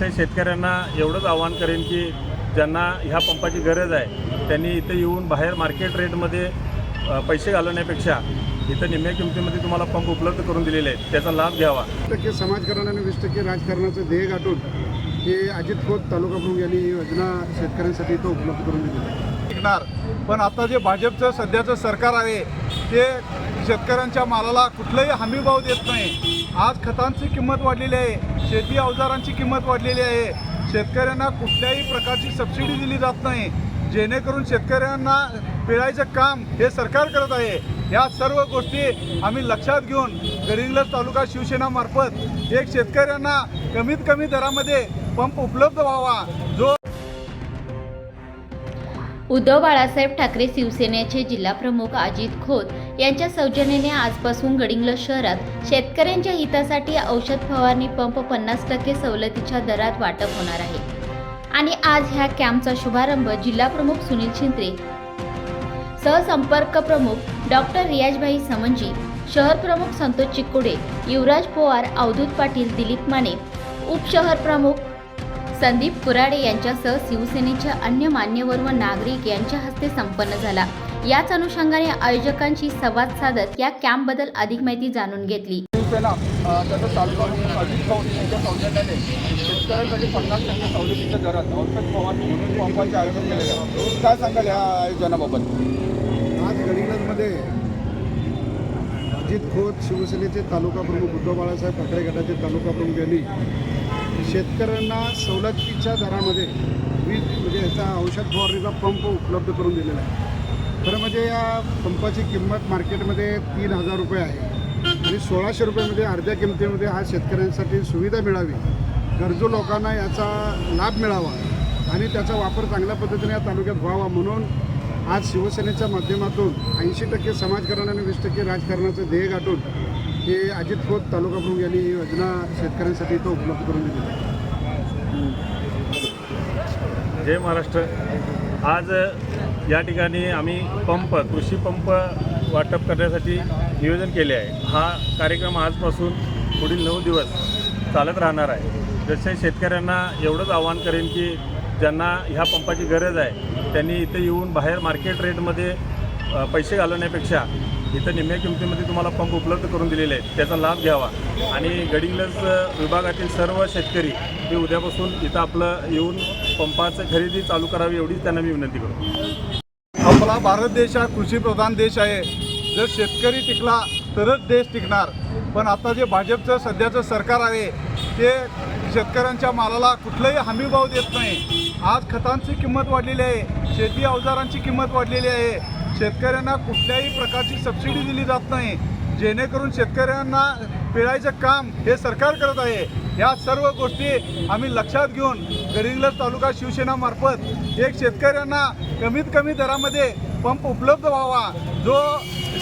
तसे शेतकऱ्यांना एवढंच आवाहन करेन की ज्यांना ह्या पंपाची गरज आहे त्यांनी इथे येऊन बाहेर मार्केट रेटमध्ये पैसे घालवण्यापेक्षा इथं निम्म्या किमतीमध्ये तुम्हाला पंप उपलब्ध करून दिलेले आहेत. त्याचा लाभ घ्यावा. टक्के समाजकारण आणि वीस टक्के राजकारणाचं ध्येय गाठून हे अजित खोत तालुका प्रमुख यांनी ही योजना शेतकऱ्यांसाठी इथं उपलब्ध करून दिली. आहे टिकणार पण आता जे भाजपचं सध्याचं सरकार आहे ते शेतकऱ्यांच्या मालाला कुठलाही हमीभाव देत नाही. आज खतांची किंमत वाढलेली आहे. शेती अवजारांची किंमत वाढलेली आहे. शेतकऱ्यांना कुठल्याही प्रकारची सबसिडी दिली जात नाही. जेणेकरून शेतकऱ्यांना पिळायचं काम हे सरकार करत आहे. या सर्व गोष्टी आम्ही लक्षात घेऊन गडिंग्लज तालुका शिवसेनामार्फत एक शेतकऱ्यांना कमीत कमी दरामध्ये पंप उपलब्ध व्हावा. उद्धव बाळासाहेब ठाकरे शिवसेनेचे जिल्हाप्रमुख अजित खोत यांच्या सौजन्याने आजपासून गडिंग्लज शहरात शेतकऱ्यांच्या हितासाठी औषध फवारणी पंप पन्नास टक्के सवलतीच्या दरात वाटप होणार आहे. आणि आज ह्या कॅम्पचा शुभारंभ जिल्हाप्रमुख सुनील शिंत्रे सहसंपर्क प्रमुख डॉक्टर रियाजभाई समंजी शहर प्रमुख संतोष चिकुडे युवराज पोवार अवधूत पाटील दिलीप माने उपशहर प्रमुख संदीप कुराडे यांच्यासह शिवसेनेच्या अन्य मान्यवर व नागरिक यांच्या हस्ते संपन्न झाला. याच अनुषंगाने आयोजकांशी संवाद साधत या कॅम्पबद्दल अधिक माहिती जाणून घेतली. शिवसेना अ, त्याचा तालुका अजित पवार यांच्या सौजन्याने शेतकऱ्यांसाठी पन्नास टक्के सवलतीच्या दरात औषध फवारणी म्हणून पंपाचे आयोजन केलेले आहे काय सांगाल या आयोजनाबाबत? आज गडिंग्लजमध्ये अजित खोत शिवसेनेचे तालुका प्रमुख उद्धव बाळासाहेब ठाकरे गटाचे तालुका प्रमुख यांनी शेतकऱ्यांना सवलतीच्या दरामध्ये वीज म्हणजे याचा औषध फवारणीचा पंप उपलब्ध करून दिलेला आहे. खरं म्हणजे या पंपाची किंमत मार्केटमध्ये तीन हजार रुपये आहे. आणि सोळाशे रुपयामध्ये अर्ध्या किमतीमध्ये हा शेतकऱ्यांसाठी सुविधा मिळावी. गरजू लोकांना याचा लाभ मिळावा आणि त्याचा वापर चांगल्या पद्धतीने या तालुक्यात व्हावा म्हणून आज शिवसेनेच्या माध्यमातून ऐंशी टक्के समाजकारण आणि वीस टक्के राजकारणाचं ध्येय गाठून हे अजित खोत तालुका प्रमुख यांनी ही योजना शेतकऱ्यांसाठी इथं उपलब्ध करून दिली. जय महाराष्ट्र. आज या ठिकाणी आम्ही पंप कृषी पंप वाटप करण्यासाठी नियोजन केले आहे. हा कार्यक्रम आजपासून पुढील नऊ दिवस चालत राहणार आहे. जसे शेतकऱ्यांना एवढंच आवाहन करेन की ज्यांना ह्या पंपाची गरज आहे त्यांनी इथे येऊन बाहेर मार्केट रेटमध्ये पैसे घालवण्यापेक्षा इथं निम्म्या किमतीमध्ये तुम्हाला पंप उपलब्ध करून दिलेले आहेत. त्याचा लाभ घ्यावा. आणि गडिंग्लज विभागातील सर्व शेतकरी हे उद्यापासून इथं आपलं येऊन पंपाचं खरेदी चालू करावी एवढीच त्यांना मी विनंती करतो. आपला भारत देश हा कृषीप्रधान देश आहे. जर शेतकरी टिकला तरच देश टिकणार. पण आता जे भाजपचं सध्याचं सरकार आहे ते शेतकऱ्यांच्या मालाला कुठलाही हमीभाव देत नाही. आज खतांची किंमत वाढलेली आहे. शेती अवजारांची किंमत वाढलेली आहे. शेतकऱ्यांना कुठल्याही प्रकारची सबसिडी दिली जात नाही. जेणेकरून शेतकऱ्यांना पिळायचं काम हे सरकार करत आहे. या सर्व गोष्टी आम्ही लक्षात घेऊन गडिंग्लज तालुका शिवसेनामार्फत एक शेतकऱ्यांना कमीत कमी दरामध्ये पंप उपलब्ध व्हावा. जो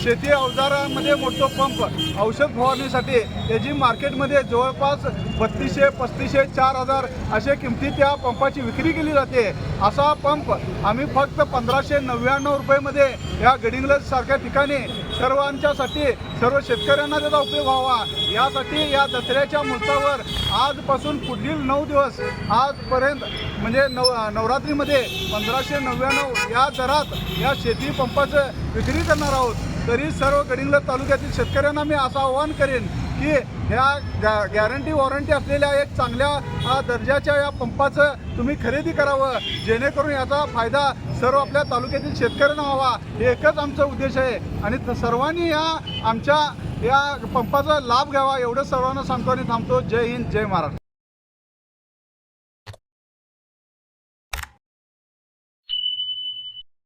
शेती अवजारामध्ये मोठो पंप औषध फवारणीसाठी त्याची मार्केटमध्ये जवळपास बत्तीसशे पस्तीसशे चार हजार अशा किमती त्या पंपाची विक्री केली जाते. असा पंप आम्ही फक्त पंधराशे नव्याण्णव रुपयेमध्ये या गडिंग्लज सारख्या ठिकाणी सर्वांच्यासाठी सर्व शेतकऱ्यांना त्याचा उपयोग व्हावा. यासाठी या दसऱ्याच्या मुहूर्तावर आजपासून पुढील नऊ दिवस आजपर्यंत म्हणजे नव नवरात्रीमध्ये पंधराशे नव्याण्णव या दरात या शेती पंपाचं विक्री करणार आहोत. तरी सर्व गडिंग्लज तालुक्यातील शेतकऱ्यांना मी असं आवाहन करेन की ह्या गॅ गॅरंटी वॉरंटी असलेल्या एक चांगल्या दर्जाच्या या पंपाचं तुम्ही खरेदी करावं जेणेकरून याचा फायदा सर्व आपल्या तालुक्यातील शेतकऱ्यांना व्हावा. हे एकच आमचा उद्देश आहे. आणि सर्वांनी या आमच्या या पंपाचा लाभ घ्यावा एवढं सर्वांना सांगतो आणि थांबतो. जय हिंद जय महाराष्ट्र.